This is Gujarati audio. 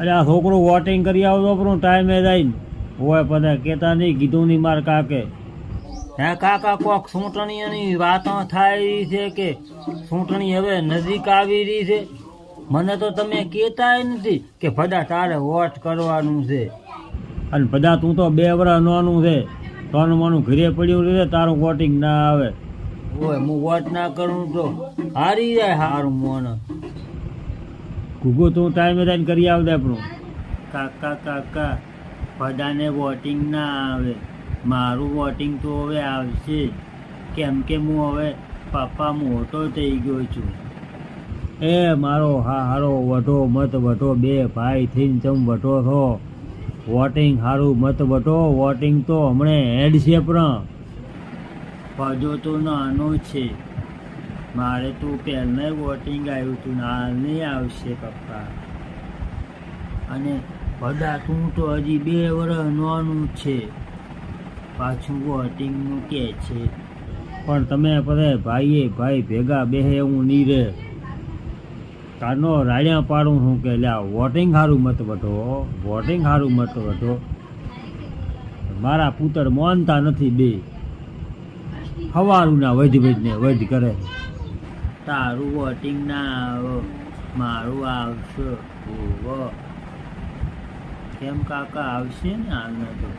અરે આ છોકરું વોટિંગ કરી આવતો પણ ટાઈમે જઈને હોય બધા કહેતા નહીં કીધું નહીં માર કાકે. હે કાકા કોક ચૂંટણીઓની વાતો થાય રહી છે કે ચૂંટણી હવે નજીક આવી રહી છે? મને તો તમે કહેતાય નથી કે ભદા તારે વોટ કરવાનું છે. અને બધા તું તો બે વર્ષ નોનું છે. તોનું મોનું ઘરે પડ્યું રહે તારું વોટિંગ ના આવે. ઓય હું વોટ ના કરું તો હારી જાય હારું મોન. ગુગુ હું ટાઈમે ટાઈમ કરી આવજે આપણું. કાકા કાકા, બધાને વોટિંગ ના આવે. મારું વોટિંગ તો હવે આવશે. કેમ કે હું હવે પપ્પા મોટો થઈ ગયો છું. એ મારો હા હારો વટો મત વટો બે ભાઈ થઈને તમ વટો છો. વોટિંગ હારું મત વટો વોટિંગ તો હમણે હેડ છે પણ. ફજો તો નાનો છે. મારે તું પહેલાં વોટિંગ આવ્યું હતું હાલ નહીં આવશે પપ્પા. અને બધા તું તો હજી બે વર્ષ નોનું છે. પાછું વોટિંગનું કે છે. પણ તમે પડે ભાઈએ ભાઈ ભેગા બેહે એવું નહીં રહે રાડ્યા પાડું હું કે લ્યા વોટિંગ સારું મત વટો વોટિંગ સારું મત વટો મારા પુત્ર માનતા નથી બે. હવારું ના વધ વધ ને વધ કરે. તારું વોટિંગ ના આવો મારું આવશે ઓહો કેમ કાકા આવશે ને હાલને તો?